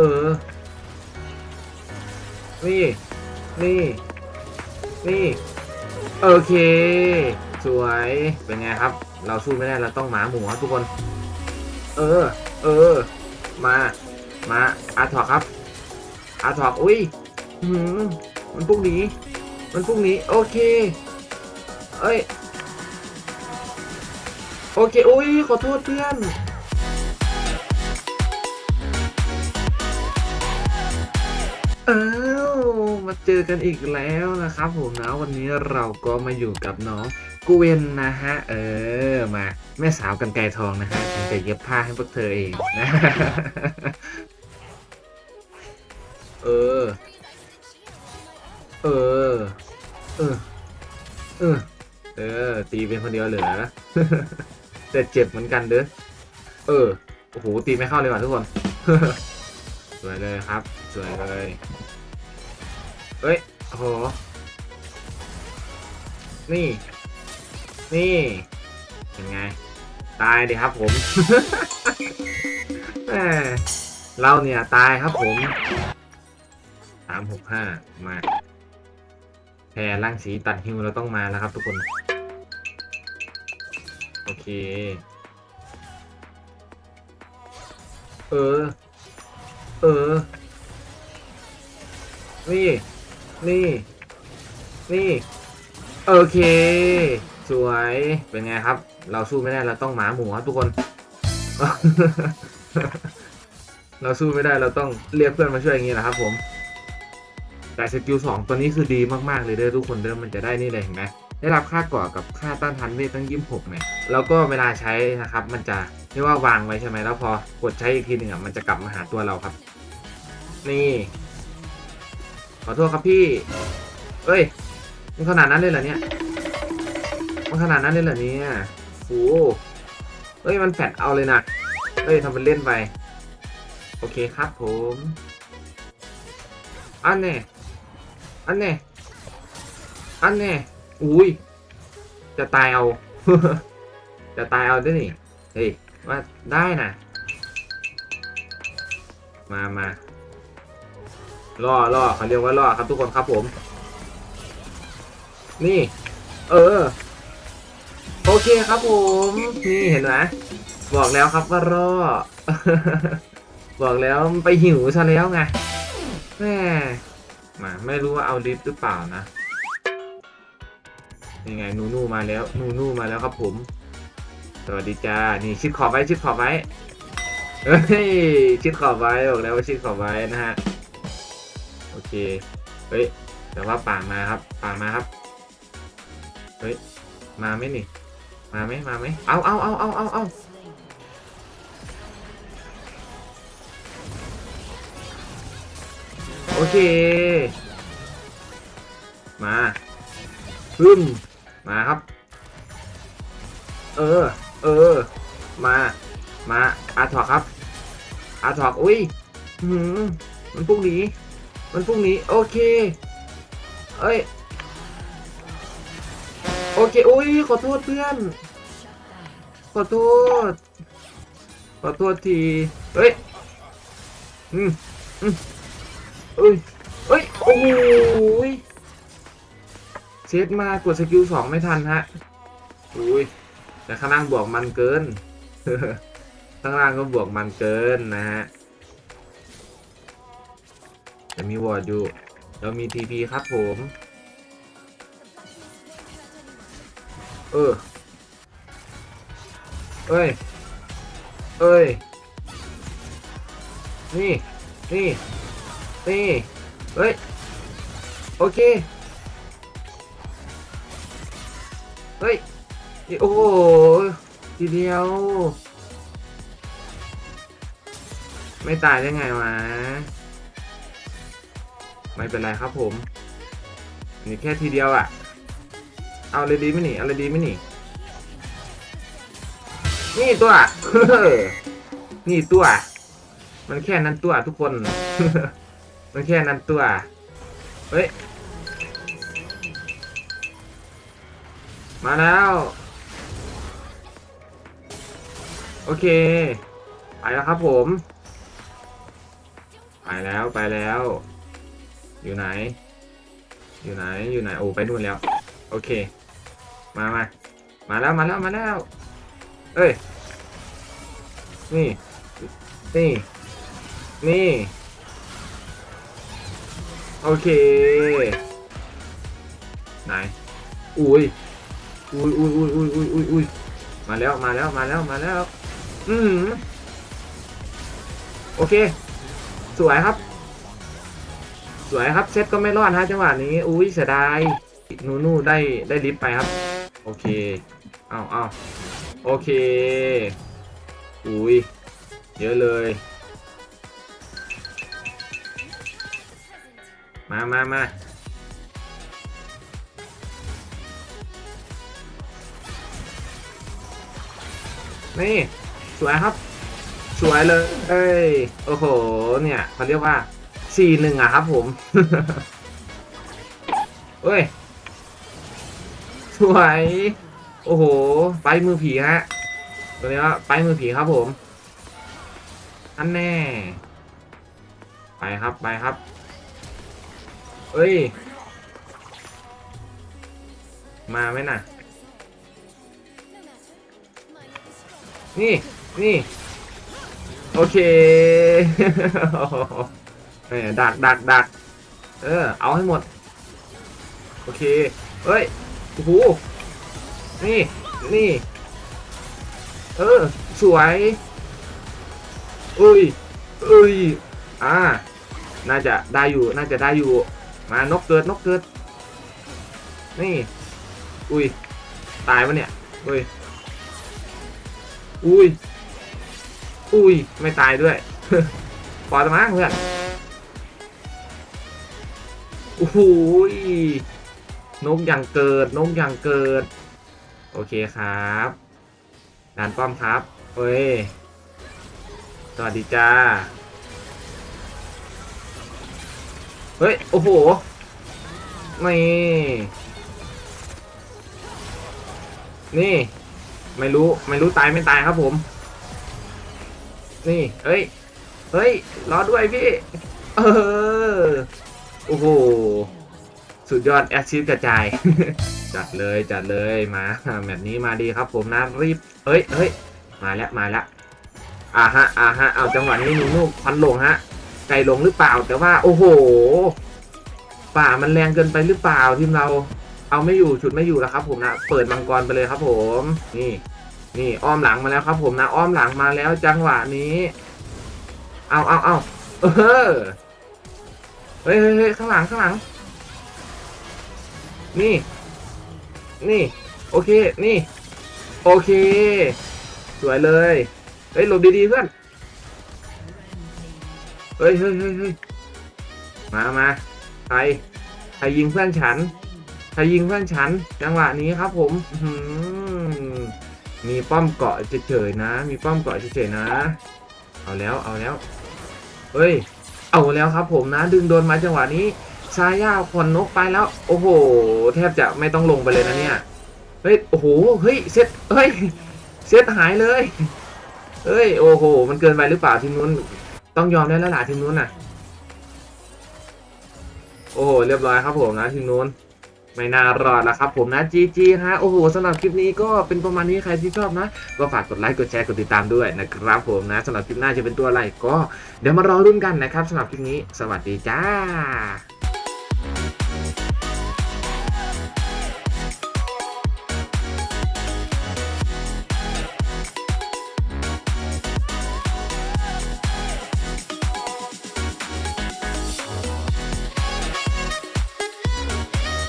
เออ นี่ นี่ นี่ โอเค สวย เป็นไงครับ เราสู้ไม่ได้ เราต้องหมาหมูครับทุกคน เออ เออ มา มาอาถอกครับ อาถอกอุ้ยหืมมันพรุ่งนี้ มันพรุ่งนี้ โอเค เอ้ย โอเค อุ้ย ขอโทษเพื่อน อ้าวมาเจอกันอีกแล้วนะครับผมนะวันนี้เราก็มาอยู่กับน้องกูเวนนะฮะ เออมาแม่สาวกันไกรทองนะฮะฉันจะเย็บผ้าให้พวกเธอเองนะเออ เออ เออ เออ เออ ตีเป็นคนเดียวเหรอแต่เจ็บเหมือนกันเด้อเออโอ้โหตีไม่เข้าเลยว่ะทุกคน สวยเลยครับ สวยเลย เฮ้ย โอ้โห นี่ นี่ เป็นไง ตายดิครับผมแหมเราเนี่ยตายครับผมสามหกห้ามาแพรร่างสีตัดฮิวเราต้องมาแล้วครับทุกคน โอเค เออ เออ นี่ นี่ นี่ โอเค สวย เป็นไงครับ เราสู้ไม่ได้ เราต้องหมาหมูครับทุกคน เราสู้ไม่ได้ เราต้องเรียกเพื่อนมาช่วยอย่างนี้แหละครับผม แต่สกิลสองตัวนี้คือดีมาก ๆ เลยเด้อทุกคนเด้อมันจะได้นี่เลยเห็นไหม ได้รับค่าก่อกับค่าต้านทานเวทตั้งยี่สิบหกเนี่ยแล้วก็เวลาใช้นะครับ มันจะเรียกว่าวางไว้ใช่ไหมแล้วพอกดใช้อีกทีหนึ่งอะมันจะกลับมาหาตัวเราครับ นี่ ขอโทษครับพี่ เอ้ยมันขนาดนั้นเลยเหรอเนี่ยมันขนาดนั้นเลยเหรอเนี่ยโอ้เอ้ยมันแฟดเอาเลยนะเอ้ยทำเป็นเล่นไป โอเคครับผมอันเน่อันเน่อันเน่ อุ้ย จะตายเอา จะตายเอาด้วยนี่ เฮ้ย ว่าได้นะมามาล่อล่อเขาเรียกว่าล่อครับทุกคนครับผม นี่ เออ โอเคครับผม นี่เห็นไหมบอกแล้วครับว่าล่อ บอกแล้วไปหิวซะแล้วไงแม่มาไม่รู้ว่าเอาลิฟต์หรือเปล่านะ ยังไงนูนูมาแล้วนูนูมาแล้วครับผม สวัสดีจ้า นี่ชิดขอบไว้ชิดขอบไว้ เฮ้ยชิดขอบไว้บอกแล้วว่าชิดขอบไว้นะฮะ โอเค เฮ้ย แต่ว่าป่ามาครับ ป่ามาครับ เฮ้ย มาไหมนี่ มาไหมมาไหมเอาเอาเอาเอาเอาเอาโอเค มาพึ่ม มาครับ เออ เออ มา มาอาถอกครับอาถอกอุ้ยหืมมันพรุ่งนี้ มันพรุ่งนี้ โอเค เอ้ย โอเค อุ้ย ขอโทษเพื่อน ขอโทษ ขอโทษที เฮ้ย อืมอืมเอ้ยเอ้ย โอ้ย เซตมากดสกิลสองไม่ทันฮะอุ้ยแต่ข้างล่างบวกมันเกิน ข้างล่างก็บวกมันเกินนะฮะจะมีวอร์ดอยู่ เรามีทีพีครับผม เออ เอ้ย เอ้ย นี่ นี่ นี่ เฮ้ย โอเค เฮ้ยโอ้โหทีเดียว ไม่ตายได้ไงวะ ไม่เป็นไรครับผมนี่แค่ทีเดียวอะเอาเลยดีไม่หนีเอาเลยดีไม่หนีนี่ตัวนี่ตัว มันแค่นั้นตัวทุกคน มันแค่นั้นตัว เฮ้ย มาแล้ว โอเค ไปแล้วครับผม ไปแล้วไปแล้ว อยู่ไหน อยู่ไหนอยู่ไหนโอ้ไปนู่นแล้ว โอเค มามามาแล้วมาแล้วมาแล้ว เอ้ย นี่ นี่ นี่ โอเค ไหน อุ้ย อุ้ยอุ้ยอุ้ยอุ้ยอุ้ยอุ้ยอุ้ยมาแล้วมาแล้วมาแล้วมาแล้ว อือหือโอเค สวยครับ สวยครับเซตก็ไม่รอดฮะจังหวะนี้ อุ้ยเสียดายนูนูได้ได้ลิฟต์ไปครับ โอเคเอาเอาโอเค อุ้ยเยอะเลย มามามา นี่สวยครับ สวยเลย เอ้ย โอ้โห เนี่ยเขาเรียกว่าสี่หนึ่งอะครับผมเอ้ย สวย โอ้โห ไปมือผีฮะ ตัวนี้ว่าไปมือผีครับผมอันแน่ ไปครับ ไปครับ เอ้ย มาไหมน่ะ นี่ นี่ โอเคแหมดักดักดักเออ เอาให้หมด โอเค เฮ้ย โอ้โห นี่ นี่ เออ สวยอุ้ยอุ้ย อ่า น่าจะได้อยู่ น่าจะได้อยู่ มานกเกิด นกเกิด นี่ อุ้ย ตายวะเนี่ย อุ้ย อุ้ย อุ้ย ไม่ตายด้วย ปอยตะมั้งเพื่อนโอ้โหยนกอย่างเกิด นกอย่างเกิด โอเคครับด่านป้อมครับ เฮ้ย สวัสดีจ้า เฮ้ย โอ้โห นี่ นี่ ไม่รู้ไม่รู้ตายไม่ตายครับผม นี่เฮ้ยเฮ้ยรอด้วยพี่ เออโอ้โหสุดยอดแอคชีพกระจาย จัดเลยจัดเลยมาแบบนี้มาดีครับผมนะรีบเฮ้ยเฮ้ยมาแล้วมาแล้วอ่าฮะอ่าฮะเอาจังหวะนี้หนูนูควันลงฮะไก่ลงหรือเปล่าแต่ว่า โอ้โห ป่ามันแรงเกินไปหรือเปล่าทีมเรา เอาไม่อยู่ฉุดไม่อยู่แล้วครับ ผมนะเปิดมังกรไปเลยครับ ผมนี่ นี่อ้อมหลังมาแล้วครับ ผมนะอ้อมหลังมาแล้วจังหวะนี้ เอาเอาเอาเออเฮ้ยเฮ้ยเฮ้ยข้างหลังข้างหลัง นี่ นี่ โอเค นี่ โอเค สวยเลยเฮ้ยหลบดีๆเพื่อนเฮ้ยเฮ้ยเฮ้ยเฮ้ยมามาใครใครยิงเพื่อนฉัน ใครยิงเพื่อนฉัน จังหวะนี้ครับผมมีป้อมเกาะเฉยๆนะ มีป้อมเกาะเฉยๆนะ เอาแล้วเอาแล้ว เฮ้ย เอาแล้วครับผมนะ ดึงโดนมาจังหวะนี้ชายาขนนกไปแล้ว โอ้โห แทบจะไม่ต้องลงไปเลยนะเนี่ย เฮ้ย โอ้โห เฮ้ย เซตเฮ้ย เซตหายเลย เฮ้ย โอ้โห มันเกินไปหรือเปล่าทีมนู้น ต้องยอมได้แล้วล่ะทีมนู้นน่ะ โอ้โหเรียบร้อยครับผมนะทีมนู้น ไม่น่ารอดแล้วครับผมนะจีจีฮะโอ้โหสำหรับคลิปนี้ก็เป็นประมาณนี้ใครที่ชอบนะ ก็ฝากกดไลค์กดแชร์กดติดตามด้วยนะครับผมนะสำหรับคลิปหน้าจะเป็นตัวอะไรก็ เดี๋ยวมารอรุ่นกันนะครับสำหรับคลิปนี้ สวัสดีจ้า